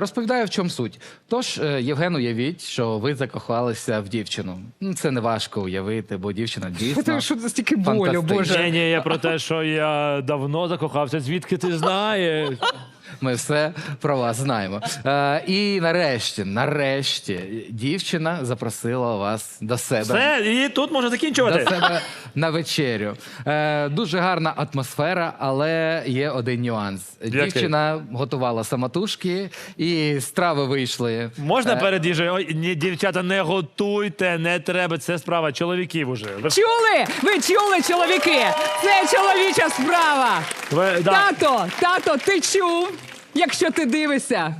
розповідаю, в чому суть. Тож, е, Євген, уявіть, що ви закохалися в дівчину. Ну, Це не важко уявити, бо дівчина дійсно. Це що це стільки болю, боже. Ні, ні, я про те, що я давно закохався. Звідки ти знаєш? Ми все про вас знаємо. Е, і нарешті, нарешті, дівчина запросила вас до себе. Все, і тут можна До закінчувати. себе на вечерю. Е, дуже гарна атмосфера, але є один нюанс. Дівчина готувала самотужки, і страви вийшли. Можна перед їжею? Ой, ні, дівчата, не готуйте, не треба. Це справа чоловіків уже. Ви- Чули? Ви чули, чоловіки? Це чоловіча справа. Ви- да. Тато, тато, ти чув? Якщо ти дивишся.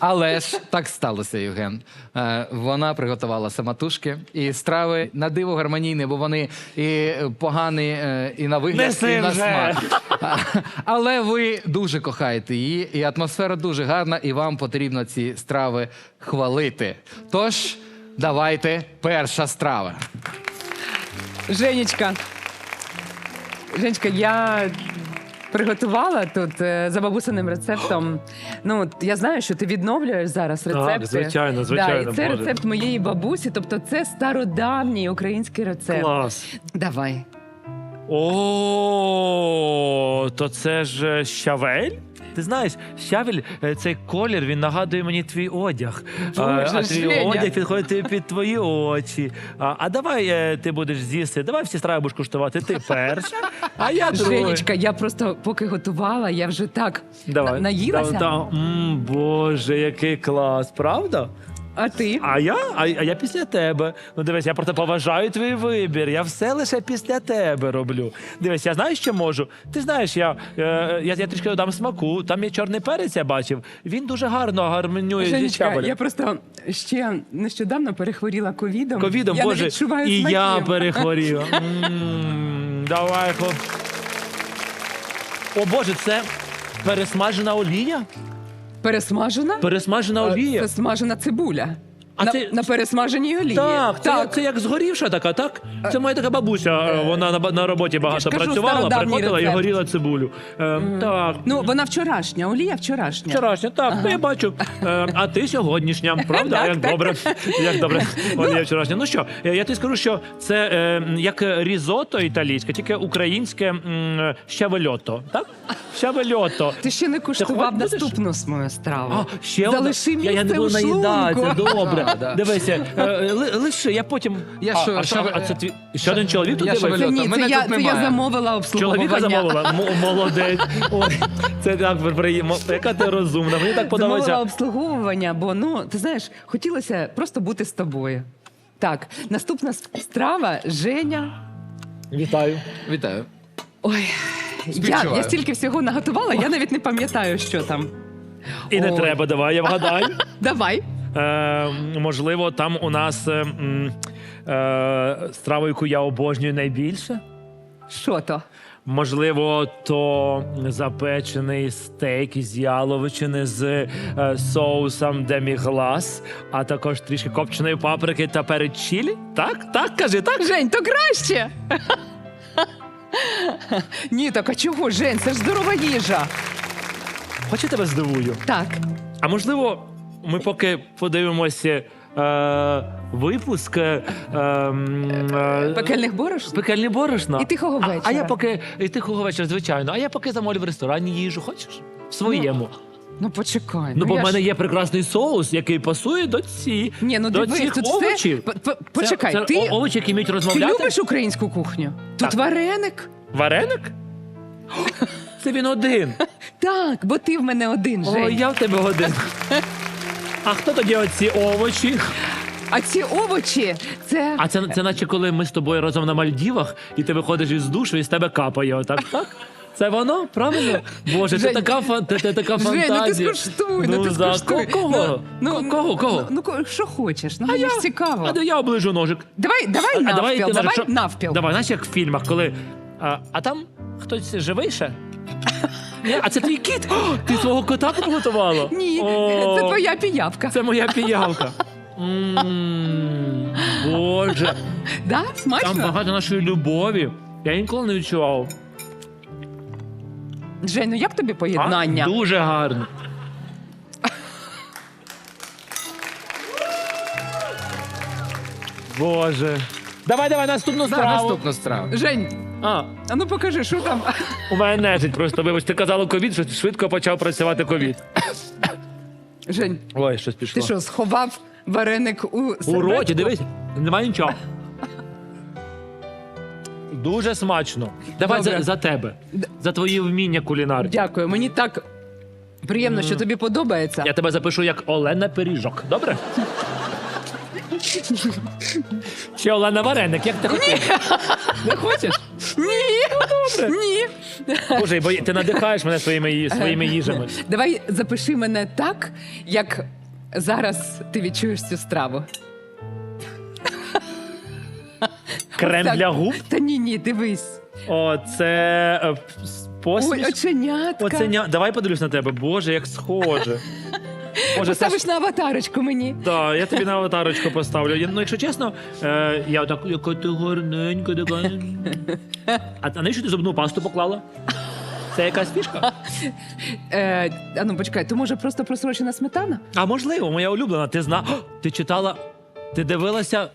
Але ж так сталося, Євген. Е, вона приготувала самотужки, і страви на диво гармонійні, бо вони і погані, е, і на вигляд, Неси і на вже. смак. А, Але ви дуже кохаєте її, і атмосфера дуже гарна, і вам потрібно ці страви хвалити. Тож, давайте перша страва. Женечка. Женечка, я приготувала тут е, за бабусиним рецептом. Ну, я знаю, що ти відновлюєш зараз рецепти. звичайно, звичайно, Да, і це Боже. рецепт моєї бабусі, тобто це стародавній український рецепт. Клас. Давай. О, то це ж е, щавель? Ти знаєш, щавель, е, цей колір, він нагадує мені твій одяг. А, а твій одяг підходить під твої очі. А, а давай е, ти будеш з'їсти, давай всі страви будеш куштувати. Ти перша, а я другий. Женечка, я просто поки готувала, я вже так Давай. наїлася. Да, да. М, Боже, який клас, правда? А ти? А я? А, а я після тебе. Ну дивись, я просто поважаю твій вибір. Я все лише після тебе роблю. Дивись, я знаю, що можу. Ти знаєш, я, е, я, я трішки додам смаку. Там є чорний перець, я бачив. Він дуже гарно гармонює зі Женечка, я просто ще нещодавно перехворіла ковідом. Ковідом, я боже, не відчуваю і смаків. я перехворів. М, Давай, хлоп. О Боже, це пересмажена олія? Пересмажена? Пересмажена олія. Це смажена цибуля. А на, це- на пересмаженій олії. Так, це, так. це як згорівша така, так? Це моя така бабуся. е, Вона на, на роботі багато кажу, працювала, приходила і рецепт. горіла цибулю. Е, Так. Ну, вона вчорашня, олія вчорашня. Вчорашня, так, ну, я бачу. Е, а ти сьогоднішня, правда? Так, як так. добре. Як добре. Олія вчорашня. Ну що, е, я тобі скажу, що це е, як різото італійське, тільки українське м, щавельото. Так? Щавельото. Ти ще не куштував хоч будеш? наступну свою страву. А, ще одна. Залиши місце я, я не буду у наїдатися, добре. Да. Дивися, е, ли- лише я потім. Я а, що, а, що а це твій ще один чоловік тут Я дивиться? Ні, Мене це я, тут це я немає. замовила обслуговування. Чоловіка замовила. М- молодець. Ой, це так приємно. Яка ти розумна. Мені так Замовила подобається. обслуговування, бо ну ти знаєш, хотілося просто бути з тобою. Так, наступна с- страва Женя. Вітаю. Вітаю. Ой, я, Співчуваю. я стільки всього наготувала, я навіть не пам'ятаю, що там. І не Ой. треба, давай, я вгадаю. Давай. Е, можливо, там у нас е, е, страву, яку я обожнюю найбільше. Що то? Можливо, то запечений стейк із яловичини з е, соусом деміглас, а також трішки копченої паприки та перець чілі. Так, так, кажи, так. Жень, то краще. Ні, так а чого, Жень? Це ж здорова їжа. Хоч я тебе здивую. Так. А можливо, ми поки подивимося е, випуск е, ем, е, Пекельних борошн? пекельні борошна. І тихого А, а я поки і тихого вечора, звичайно. А я поки замовлю в ресторані їжу. Хочеш? В своєму. Ну почекай. Ну, бо в мене ж- є прекрасний соус, який пасує до ці Ні, ну до дивись, цих тут овочів. все. Почекай, це, це ти, овочі, які вміють ти розмовляти. любиш українську кухню? Тут Так. вареник? Вареник? Це він один. Так, бо ти в мене один, О, я в тебе один. А хто тоді оці овочі? А ці овочі, це. А це, це наче коли ми з тобою разом на Мальдівах, і ти виходиш із душу, і з тебе капає отак, так? Це воно, правильно? Боже, це Жень, така, фан, це, це така Жень, ну ти скуштуй, ну, ти за- скуштуй. ко- Кого? Ну, кого? Кого? Ну, ну, що хочеш, ну мені ж цікаво. А де я оближу ножик. Давай, давай А навпіл, давай, ти що- навпіл. Давай, знаєш, як в фільмах, коли. А, а там хтось живий ще? Е, а це твій кіт? О, Ти свого кота приготувала? Ні, О, це твоя піявка. Це моя піявка. М, Боже, Да? Смачно? там багато нашої любові. Я ніколи не відчував. Джей, ну як тобі А? поєднання? Дуже гарно. Боже. Давай, давай наступну Да, страву. наступну страву. Жень, А, а ну покажи, що там. у мене нежить просто, вибач, ти казала ковід, що швидко почав працювати ковід. Жень, Ой, щось пішло. ти що, сховав вареник у У серветку? роті, дивись, немає нічого. Дуже смачно. Давай Добре. за, за тебе. За твої вміння кулінарні. Дякую, мені так приємно, що тобі подобається. Я тебе запишу як Олена Пиріжок. Добре? Чи Олена Вареник, як ти хотів? Не хочеш? Ні, ні. Боже, бо ти надихаєш мене своїми, ї- своїми їжами. Давай запиши мене так, як зараз ти відчуєш цю страву. Крем Так. для губ. Та ні, ні, дивись. О, це е, Ой, посмішка. оченятка. Оценя... Давай подивлюсь на тебе. Боже, як схоже. Боже, це Поставиш ж... на аватарочку мені. Да, я тобі на аватарочку поставлю. Я, ну, якщо чесно, е, я так, яка ти гарненька, така. А, а навіщо ти зубну пасту поклала? Це якась фішка? Е, а ну почекай, то може просто просрочена сметана? А можливо, моя улюблена. Ти зна... О, Ти читала, ти дивилася,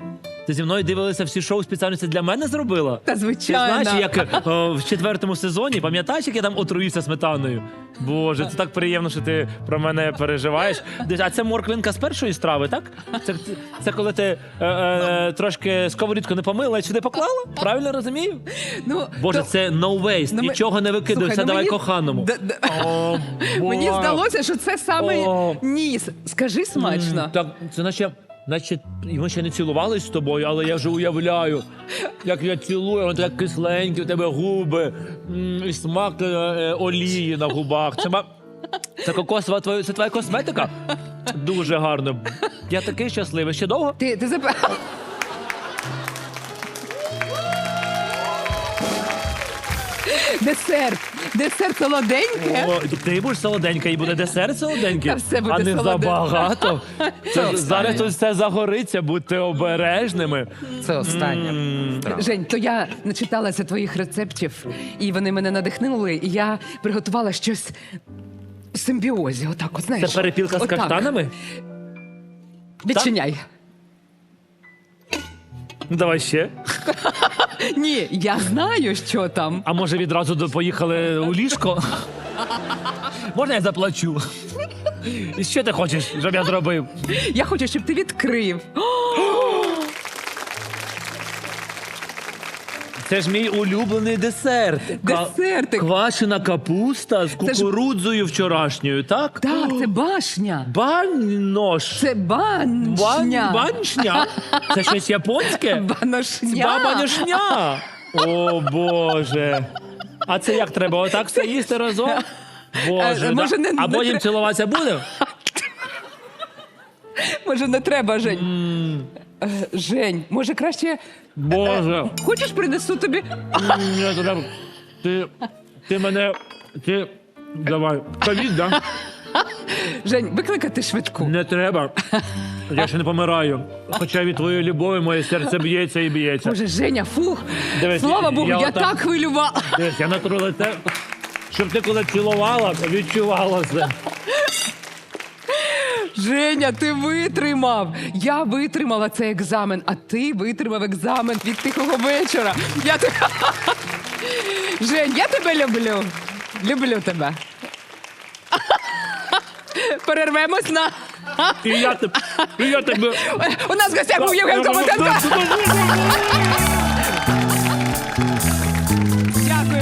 ти зі мною дивилася всі шоу спеціально це для мене зробила? Та Ти звичайно. знаєш, як е, в четвертому сезоні, пам'ятаєш, як я там отруївся сметаною? Боже, це так приємно, що ти про мене переживаєш. А це морквинка з першої страви, так? Це, це коли ти е, е, трошки сковорідку не помила і сюди поклала? Правильно розумію? Ну, Боже, то- це no waste, Ну, ми- нічого не Слухай, ну, давай мені- коханому. Д- д- О, Мені здалося, що це саме О. ніс. Скажи смачно. Так, це наче, наче ми ще не цілувались з тобою, але я вже уявляю, як я цілую, воно так кисленькі, у тебе губи, і смак е, е, олії на губах. Це, ма... це кокосова твоя, це твоя косметика? Дуже гарно. Я такий щасливий. Ще довго? Ти, ти зап... Десерт. Десерт солоденьке. О, ти будеш солоденька і буде десерт солоденький, Та все буде а не солоденьке. забагато. Це, зараз тут все загориться, будьте обережними. Це страва. Жень, то я начиталася твоїх рецептів, і вони мене надихнули, і я приготувала щось в симбіозі. Отак, от знаєш. Це перепілка з отак. каштанами? Відчиняй. Ну, давай ще. Ні, я знаю, що там. А може відразу до- поїхали у ліжко? Можна я заплачу? І що ти хочеш, щоб я зробив? Я хочу, щоб ти відкрив. Це ж мій улюблений десерт. Ка- Десертик. Квашена капуста з ж- кукурудзою вчорашньою, так? Так, це башня. Банош. Це Бан... баншня. Баншня? Це щось японське? Баношня. Бабанюшня. О, Боже. А це як треба? Отак все їсти разом? Боже, Е, може, да? не- а не потім тре- цілуватися буде? Може, не треба, Жень. Е, Жень, може краще. Боже. Хочеш принесу тобі? Ні, треба. Ти, ти мене. Ти. Давай. Ковід, да? Жень, викликати швидку. Не треба. Я ще не помираю. Хоча від твоєї любові моє серце б'ється і б'ється. Боже, Женя, фух. Дивись, Слава Богу, я я, отак- так хвилювала. Дивись, я натру лице, щоб ти коли цілувала, відчувала це. Женя, ти витримав. Я витримала цей екзамен, а ти витримав екзамен від тихого вечора. Я те... Жень, я тебе люблю. Люблю тебе. Перервемось на. І я тебе. І я тебе. У нас в гостях був Євген Комотенко.